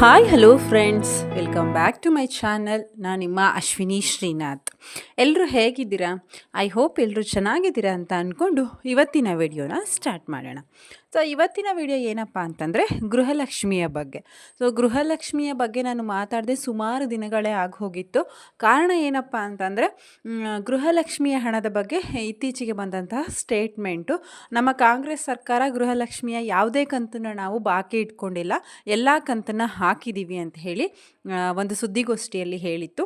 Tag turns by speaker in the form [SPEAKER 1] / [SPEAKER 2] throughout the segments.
[SPEAKER 1] Hi hello friends welcome back to my channel ನಾನು ನಿಮ್ಮ ಅಶ್ವಿನಿ ಶ್ರೀನಾಥ್. ಎಲ್ಲರೂ ಹೇಗಿದ್ದೀರಾ? ಐ ಹೋಪ್ ಎಲ್ಲರೂ ಚೆನ್ನಾಗಿದ್ದೀರಾ ಅಂತ ಅಂದ್ಕೊಂಡು ಇವತ್ತಿನ ವಿಡಿಯೋನ ಸ್ಟಾರ್ಟ್ ಮಾಡೋಣ. ಸೊ ಇವತ್ತಿನ ವಿಡಿಯೋ ಏನಪ್ಪ ಅಂತಂದರೆ ಗೃಹಲಕ್ಷ್ಮಿಯ ಬಗ್ಗೆ. ಸೊ ಗೃಹಲಕ್ಷ್ಮಿಯ ಬಗ್ಗೆ ನಾನು ಮಾತಾಡದೆ ಸುಮಾರು ದಿನಗಳೇ ಆಗೋಗಿತ್ತು. ಕಾರಣ ಏನಪ್ಪ ಅಂತಂದರೆ ಗೃಹಲಕ್ಷ್ಮಿಯ ಹಣದ ಬಗ್ಗೆ ಇತ್ತೀಚೆಗೆ ಬಂದಂತಹ ಸ್ಟೇಟ್ಮೆಂಟು ನಮ್ಮ ಕಾಂಗ್ರೆಸ್ ಸರ್ಕಾರ ಗೃಹಲಕ್ಷ್ಮಿಯ ಯಾವುದೇ ಕಂತನ್ನು ನಾವು ಬಾಕಿ ಇಟ್ಕೊಂಡಿಲ್ಲ. ಎಲ್ಲ ಕಂತನ್ನು ಹಾಕಿದ್ದೀವಿ ಅಂತ ಹೇಳಿ ಒಂದು ಸುದ್ದಿಗೋಷ್ಠಿಯಲ್ಲಿ ಹೇಳಿತ್ತು.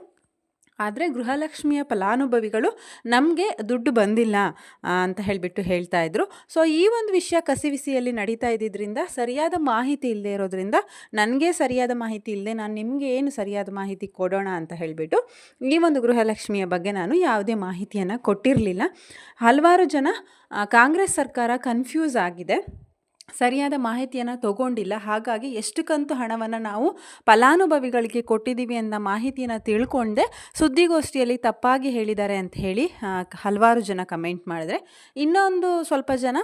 [SPEAKER 1] ಆದರೆ ಗೃಹಲಕ್ಷ್ಮಿಯ ಫಲಾನುಭವಿಗಳು ನಮಗೆ ದುಡ್ಡು ಬಂದಿಲ್ಲ ಅಂತ ಹೇಳಿಬಿಟ್ಟು ಹೇಳ್ತಾ ಇದ್ರು. ಸೊ ಈ ಒಂದು ವಿಷಯ ಕಸಿವಿಸಿಯಲ್ಲಿ ನಡೀತಾ ಇದ್ದಿದ್ದರಿಂದ ಸರಿಯಾದ ಮಾಹಿತಿ ಇಲ್ಲದೆ ಇರೋದ್ರಿಂದ ನನಗೆ ಸರಿಯಾದ ಮಾಹಿತಿ ಇಲ್ಲದೆ ನಾನು ನಿಮಗೆ ಏನು ಸರಿಯಾದ ಮಾಹಿತಿ ಕೊಡೋಣ ಅಂತ ಹೇಳಿಬಿಟ್ಟು ಈ ಒಂದು ಗೃಹಲಕ್ಷ್ಮಿಯ ಬಗ್ಗೆ ನಾನು ಯಾವುದೇ ಮಾಹಿತಿಯನ್ನು ಕೊಟ್ಟಿರಲಿಲ್ಲ. ಹಲವಾರು ಜನ ಕಾಂಗ್ರೆಸ್ ಸರ್ಕಾರ ಕನ್ಫ್ಯೂಸ್ ಆಗಿದೆ. ಸರಿಯಾದ ಮಾಹಿತಿಯನ್ನು ತಗೊಂಡಿಲ್ಲ. ಹಾಗಾಗಿ ಎಷ್ಟು ಕಂತು ಹಣವನ್ನು ನಾವು ಫಲಾನುಭವಿಗಳಿಗೆ ಕೊಟ್ಟಿದ್ದೀವಿ ಅನ್ನೋ ಮಾಹಿತಿಯನ್ನು ತಿಳ್ಕೊಂಡೆ ಸುದ್ದಿಗೋಷ್ಠಿಯಲ್ಲಿ ತಪ್ಪಾಗಿ ಹೇಳಿದ್ದಾರೆ ಅಂತ ಹೇಳಿ ಹಲವಾರು ಜನ ಕಮೆಂಟ್ ಮಾಡಿದ್ರೆ. ಇನ್ನೊಂದು ಸ್ವಲ್ಪ ಜನ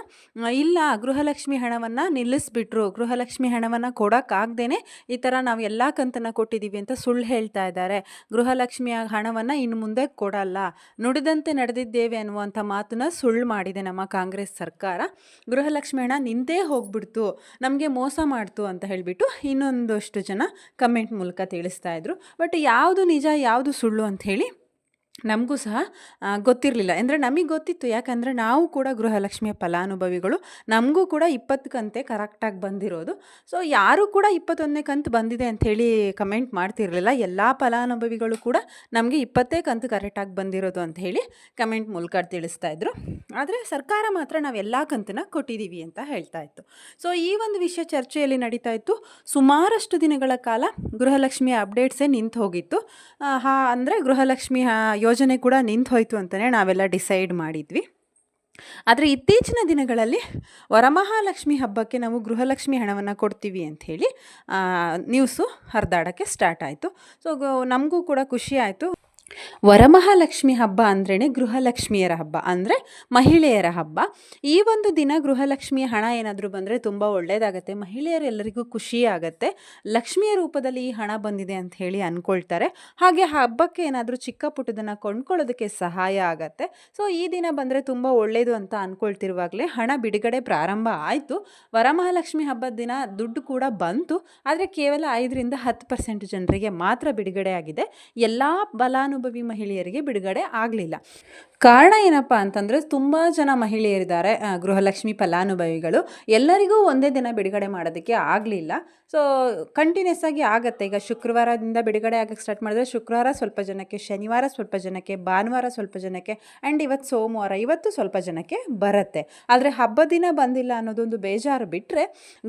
[SPEAKER 1] ಇಲ್ಲ, ಗೃಹಲಕ್ಷ್ಮಿ ಹಣವನ್ನು ನಿಲ್ಲಿಸ್ಬಿಟ್ರು, ಗೃಹಲಕ್ಷ್ಮಿ ಹಣವನ್ನು ಕೊಡೋಕ್ಕಾಗ್ದೇ ಈ ಥರ ನಾವು ಎಲ್ಲ ಕಂತನ್ನು ಕೊಟ್ಟಿದ್ದೀವಿ ಅಂತ ಸುಳ್ಳು ಹೇಳ್ತಾ ಇದ್ದಾರೆ. ಗೃಹಲಕ್ಷ್ಮಿಯ ಹಣವನ್ನು ಇನ್ನು ಮುಂದೆ ಕೊಡಲ್ಲ. ನುಡಿದಂತೆ ನಡೆದಿದ್ದೇವೆ ಅನ್ನುವಂಥ ಮಾತನ್ನ ಸುಳ್ಳು ಮಾಡಿದೆ ನಮ್ಮ ಕಾಂಗ್ರೆಸ್ ಸರ್ಕಾರ. ಗೃಹಲಕ್ಷ್ಮಿ ಹಣ ನಿಂತೇ ಹೋಗ್ಬಿಡ್ತು, ನಮಗೆ ಮೋಸ ಮಾಡ್ತು ಅಂತ ಹೇಳಿಬಿಟ್ಟು ಇನ್ನೊಂದಷ್ಟು ಜನ ಕಮೆಂಟ್ ಮೂಲಕ ತಿಳಿಸ್ತಾ ಇದ್ರು. ಬಟ್ ಯಾವುದು ನಿಜ, ಯಾವುದು ಸುಳ್ಳು ಅಂತ ಹೇಳಿ ನಮಗೂ ಸಹ ಗೊತ್ತಿರಲಿಲ್ಲ. ಅಂದರೆ ನಮಗೆ ಗೊತ್ತಿತ್ತು. ಯಾಕಂದರೆ ನಾವು ಕೂಡ ಗೃಹಲಕ್ಷ್ಮಿಯ ಫಲಾನುಭವಿಗಳು. ನಮಗೂ ಕೂಡ ಇಪ್ಪತ್ತು ಕಂತೆ ಕರೆಕ್ಟಾಗಿ ಬಂದಿರೋದು. ಸೊ ಯಾರೂ ಕೂಡ ಇಪ್ಪತ್ತೊಂದನೇ ಕಂತು ಬಂದಿದೆ ಅಂಥೇಳಿ ಕಮೆಂಟ್ ಮಾಡ್ತಿರಲಿಲ್ಲ. ಎಲ್ಲ ಫಲಾನುಭವಿಗಳು ಕೂಡ ನಮಗೆ ಇಪ್ಪತ್ತೇ ಕಂತು ಕರೆಕ್ಟಾಗಿ ಬಂದಿರೋದು ಅಂತ ಹೇಳಿ ಕಮೆಂಟ್ ಮೂಲಕ ತಿಳಿಸ್ತಾ ಇದ್ರು. ಆದರೆ ಸರ್ಕಾರ ಮಾತ್ರ ನಾವು ಎಲ್ಲ ಕಂತನ್ನ ಕೊಟ್ಟಿದ್ದೀವಿ ಅಂತ ಹೇಳ್ತಾ ಇತ್ತು. ಸೊ ಈ ಒಂದು ವಿಷಯ ಚರ್ಚೆಯಲ್ಲಿ ನಡೀತಾ ಇತ್ತು. ಸುಮಾರಷ್ಟು ದಿನಗಳ ಕಾಲ ಗೃಹಲಕ್ಷ್ಮಿಯ ಅಪ್ಡೇಟ್ಸೇ ನಿಂತು ಹೋಗಿತ್ತು. ಹಾ, ಅಂದರೆ ಗೃಹಲಕ್ಷ್ಮಿ ಯೋಜನೆ ಕೂಡ ನಿಂತು ಹೋಯಿತು ಅಂತಲೇ ನಾವೆಲ್ಲ ಡಿಸೈಡ್ ಮಾಡಿದ್ವಿ. ಆದರೆ ಇತ್ತೀಚಿನ ದಿನಗಳಲ್ಲಿ ವರಮಹಾಲಕ್ಷ್ಮಿ ಹಬ್ಬಕ್ಕೆ ನಾವು ಗೃಹಲಕ್ಷ್ಮಿ ಹಣವನ್ನು ಕೊಡ್ತೀವಿ ಅಂಥೇಳಿ ನ್ಯೂಸು ಹರಿದಾಡೋಕ್ಕೆ ಸ್ಟಾರ್ಟ್ ಆಯಿತು. ಸೊ ನಮಗೂ ಕೂಡ ಖುಷಿ ಆಯಿತು. ವರಮಹಾಲಕ್ಷ್ಮಿ ಹಬ್ಬ ಅಂದ್ರೇ ಗೃಹಲಕ್ಷ್ಮಿಯರ ಹಬ್ಬ. ಅಂದರೆ ಮಹಿಳೆಯರ ಹಬ್ಬ. ಈ ಒಂದು ದಿನ ಗೃಹಲಕ್ಷ್ಮಿಯ ಹಣ ಏನಾದರೂ ಬಂದರೆ ತುಂಬ ಒಳ್ಳೆಯದಾಗತ್ತೆ ಮಹಿಳೆಯರೆಲ್ಲರಿಗೂ ಖುಷಿ ಆಗುತ್ತೆ. ಲಕ್ಷ್ಮಿಯ ರೂಪದಲ್ಲಿ ಈ ಹಣ ಬಂದಿದೆ ಅಂತ ಹೇಳಿ ಅಂದ್ಕೊಳ್ತಾರೆ ಹಾಗೆ ಹಬ್ಬಕ್ಕೆ ಏನಾದರೂ ಚಿಕ್ಕ ಪುಟ್ಟದನ್ನು ಕೊಂಡ್ಕೊಳ್ಳೋದಕ್ಕೆ ಸಹಾಯ ಆಗತ್ತೆ. ಸೊ ಈ ದಿನ ಬಂದರೆ ತುಂಬ ಒಳ್ಳೆಯದು ಅಂತ ಅಂದ್ಕೊಳ್ತಿರುವಾಗಲೇ ಹಣ ಬಿಡುಗಡೆ ಪ್ರಾರಂಭ ಆಯಿತು. ವರಮಹಾಲಕ್ಷ್ಮಿ ಹಬ್ಬದ ದಿನ ದುಡ್ಡು ಕೂಡ ಬಂತು. ಆದರೆ ಕೇವಲ ಐದರಿಂದ ಹತ್ತು ಪರ್ಸೆಂಟ್ ಜನರಿಗೆ ಮಾತ್ರ ಬಿಡುಗಡೆ ಆಗಿದೆ ಎಲ್ಲ ಫಲಾನುಭವಿ ಮಹಿಳೆಯರಿಗೆ ಬಿಡುಗಡೆ ಆಗಲಿಲ್ಲ. ಕಾರಣ ಏನಪ್ಪ ಅಂತಂದರೆ ತುಂಬ ಜನ ಮಹಿಳೆಯರಿದ್ದಾರೆ ಗೃಹಲಕ್ಷ್ಮಿ ಫಲಾನುಭವಿಗಳು. ಎಲ್ಲರಿಗೂ ಒಂದೇ ದಿನ ಬಿಡುಗಡೆ ಮಾಡೋದಕ್ಕೆ ಆಗಲಿಲ್ಲ. ಸೊ ಕಂಟಿನ್ಯೂಸ್ ಆಗಿ ಆಗುತ್ತೆ. ಈಗ ಶುಕ್ರವಾರದಿಂದ ಬಿಡುಗಡೆ ಆಗಕ್ಕೆ ಸ್ಟಾರ್ಟ್ ಮಾಡಿದ್ರೆ ಶುಕ್ರವಾರ ಸ್ವಲ್ಪ ಜನಕ್ಕೆ, ಶನಿವಾರ ಸ್ವಲ್ಪ ಜನಕ್ಕೆ, ಭಾನುವಾರ ಸ್ವಲ್ಪ ಜನಕ್ಕೆ ಆ್ಯಂಡ್ ಇವತ್ತು ಸೋಮವಾರ ಇವತ್ತು ಸ್ವಲ್ಪ ಜನಕ್ಕೆ ಬರುತ್ತೆ. ಆದರೆ ಹಬ್ಬ ದಿನ ಬಂದಿಲ್ಲ ಅನ್ನೋದೊಂದು ಬೇಜಾರು ಬಿಟ್ಟರೆ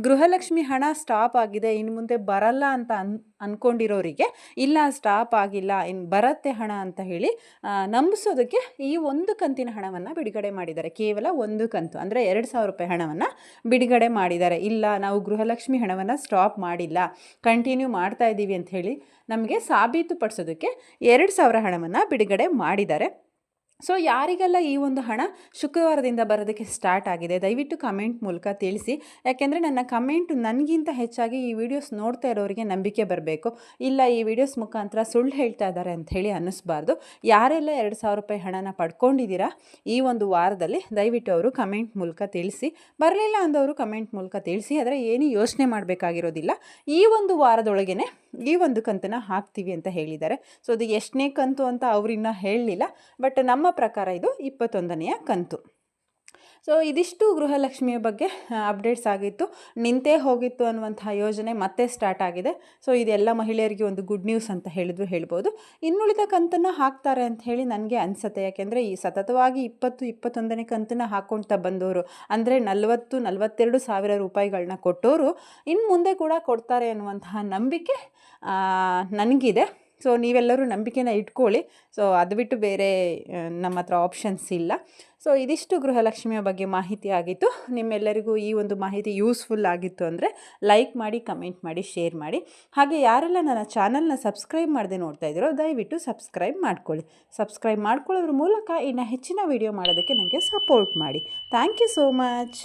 [SPEAKER 1] ಗೃಹಲಕ್ಷ್ಮಿ ಹಣ ಸ್ಟಾಪ್ ಆಗಿದೆ ಇನ್ನು ಮುಂದೆ ಬರಲ್ಲ ಅಂತ ಅನ್ ಅಂದ್ಕೊಂಡಿರೋರಿಗೆ ಇಲ್ಲ ಸ್ಟಾಪ್ ಆಗಿಲ್ಲ ಇನ್ನು ಬರುತ್ತೆ ಹಣ ಅಂತ ಹೇಳಿ ನಂಬಿಸೋದಕ್ಕೆ ಈ ಒಂದು ಕಂತಿನ ಹಣವನ್ನು ಬಿಡುಗಡೆ ಮಾಡಿದ್ದಾರೆ. ಕೇವಲ ಒಂದು ಕಂತು, ಅಂದರೆ ಎರಡು ಸಾವಿರ ರೂಪಾಯಿ ಹಣವನ್ನು ಬಿಡುಗಡೆ ಮಾಡಿದ್ದಾರೆ. ಇಲ್ಲ, ನಾವು ಗೃಹಲಕ್ಷ್ಮಿ ಹಣವನ್ನು ಸ್ಟಾಪ್ ಮಾಡಿಲ್ಲ ಕಂಟಿನ್ಯೂ ಮಾಡ್ತಾ ಇದ್ದೀವಿ ಅಂತ ಹೇಳಿ ನಮಗೆ ಸಾಬೀತುಪಡಿಸೋದಕ್ಕೆ ಎರಡು ಸಾವಿರ ಹಣವನ್ನು ಬಿಡುಗಡೆ ಮಾಡಿದ್ದಾರೆ. ಸೊ ಯಾರಿಗೆಲ್ಲ ಈ ಒಂದು ಹಣ ಶುಕ್ರವಾರದಿಂದ ಬರೋದಕ್ಕೆ ಸ್ಟಾರ್ಟ್ ಆಗಿದೆ, ದಯವಿಟ್ಟು ಕಮೆಂಟ್ ಮೂಲಕ ತಿಳಿಸಿ. ಯಾಕೆಂದರೆ ನನ್ನ ಕಮೆಂಟ್ ನನಗಿಂತ ಹೆಚ್ಚಾಗಿ ಈ ವಿಡಿಯೋಸ್ ನೋಡ್ತಾ ಇರೋರಿಗೆ ನಂಬಿಕೆ ಬರಬೇಕು. ಇಲ್ಲ, ಈ ವಿಡಿಯೋಸ್ ಮುಖಾಂತರ ಸುಳ್ಳು ಹೇಳ್ತಾ ಇದ್ದಾರೆ ಅಂತ ಹೇಳಿ ಅನ್ನಿಸ್ಬಾರ್ದು. ಯಾರೆಲ್ಲ ಎರಡು ಸಾವಿರ ರೂಪಾಯಿ ಹಣನ ಪಡ್ಕೊಂಡಿದ್ದೀರಾ ಈ ಒಂದು ವಾರದಲ್ಲಿ, ದಯವಿಟ್ಟು ಅವರು ಕಮೆಂಟ್ ಮೂಲಕ ತಿಳಿಸಿ. ಬರಲಿಲ್ಲ ಅಂದವರು ಕಮೆಂಟ್ ಮೂಲಕ ತಿಳಿಸಿ. ಆದರೆ ಏನೂ ಯೋಚನೆ ಮಾಡಬೇಕಾಗಿರೋದಿಲ್ಲ. ಈ ಒಂದು ವಾರದೊಳಗೇನೆ ಈ ಒಂದು ಕಂತನ್ನು ಹಾಕ್ತೀವಿ ಅಂತ ಹೇಳಿದ್ದಾರೆ. ಸೊ ಅದು ಎಷ್ಟನೇ ಕಂತು ಅಂತ ಅವರಿನ್ನ ಹೇಳಲಿಲ್ಲ. ಬಟ್ ನಮ್ಮ ಪ್ರಕಾರ ಇದು ಇಪ್ಪತ್ತೊಂದನೆಯ ಕಂತು. ಸೊ ಇದಿಷ್ಟು ಗೃಹಲಕ್ಷ್ಮಿಯ ಬಗ್ಗೆ ಅಪ್ಡೇಟ್ಸ್ ಆಗಿತ್ತು. ನಿಂತೇ ಹೋಗಿತ್ತು ಅನ್ನುವಂತಹ ಯೋಜನೆ ಮತ್ತೆ ಸ್ಟಾರ್ಟ್ ಆಗಿದೆ. ಸೊ ಇದೆಲ್ಲ ಮಹಿಳೆಯರಿಗೆ ಒಂದು ಗುಡ್ ನ್ಯೂಸ್ ಅಂತ ಹೇಳಿದ್ರು ಹೇಳ್ಬೋದು. ಇನ್ನುಳಿದ ಕಂತನ್ನು ಹಾಕ್ತಾರೆ ಅಂತ ಹೇಳಿ ನನಗೆ ಅನಿಸುತ್ತೆ. ಯಾಕೆಂದರೆ ಈ ಸತತವಾಗಿ ಇಪ್ಪತ್ತು, ಇಪ್ಪತ್ತೊಂದನೇ ಕಂತನ್ನು ಹಾಕ್ಕೊಳ್ತಾ ಬಂದವರು ಅಂದರೆ ನಲವತ್ತು, ನಲವತ್ತೆರಡು ಸಾವಿರ ರೂಪಾಯಿಗಳನ್ನ ಕೊಟ್ಟವರು ಇನ್ನು ಮುಂದೆ ಕೂಡ ಕೊಡ್ತಾರೆ ಅನ್ನುವಂತಹ ನಂಬಿಕೆ ನನಗಿದೆ. ಸೊ ನೀವೆಲ್ಲರೂ ನಂಬಿಕೆನ ಇಟ್ಕೊಳ್ಳಿ. ಸೊ ಅದು ಬಿಟ್ಟು ಬೇರೆ ನಮ್ಮ ಹತ್ರ ಆಪ್ಷನ್ಸ್ ಇಲ್ಲ. ಸೊ ಇದಿಷ್ಟು ಗೃಹಲಕ್ಷ್ಮಿಯ ಬಗ್ಗೆ ಮಾಹಿತಿ ಆಗಿತ್ತು. ನಿಮ್ಮೆಲ್ಲರಿಗೂ ಈ ಒಂದು ಮಾಹಿತಿ ಯೂಸ್ಫುಲ್ ಆಗಿತ್ತು ಅಂದರೆ ಲೈಕ್ ಮಾಡಿ ಕಮೆಂಟ್ ಮಾಡಿ ಶೇರ್ ಮಾಡಿ. ಹಾಗೆ ಯಾರೆಲ್ಲ ನನ್ನ ಚಾನಲ್ನ ಸಬ್ಸ್ಕ್ರೈಬ್ ಮಾಡದೆ ನೋಡ್ತಾ ಇದ್ದೀರೋ ದಯವಿಟ್ಟು ಸಬ್ಸ್ಕ್ರೈಬ್ ಮಾಡ್ಕೊಳ್ಳಿ. ಸಬ್ಸ್ಕ್ರೈಬ್ ಮಾಡ್ಕೊಳ್ಳೋದ್ರ ಮೂಲಕ ಇನ್ನು ಹೆಚ್ಚಿನ ವಿಡಿಯೋ ಮಾಡೋದಕ್ಕೆ ನನಗೆ ಸಪೋರ್ಟ್ ಮಾಡಿ. Thank you so much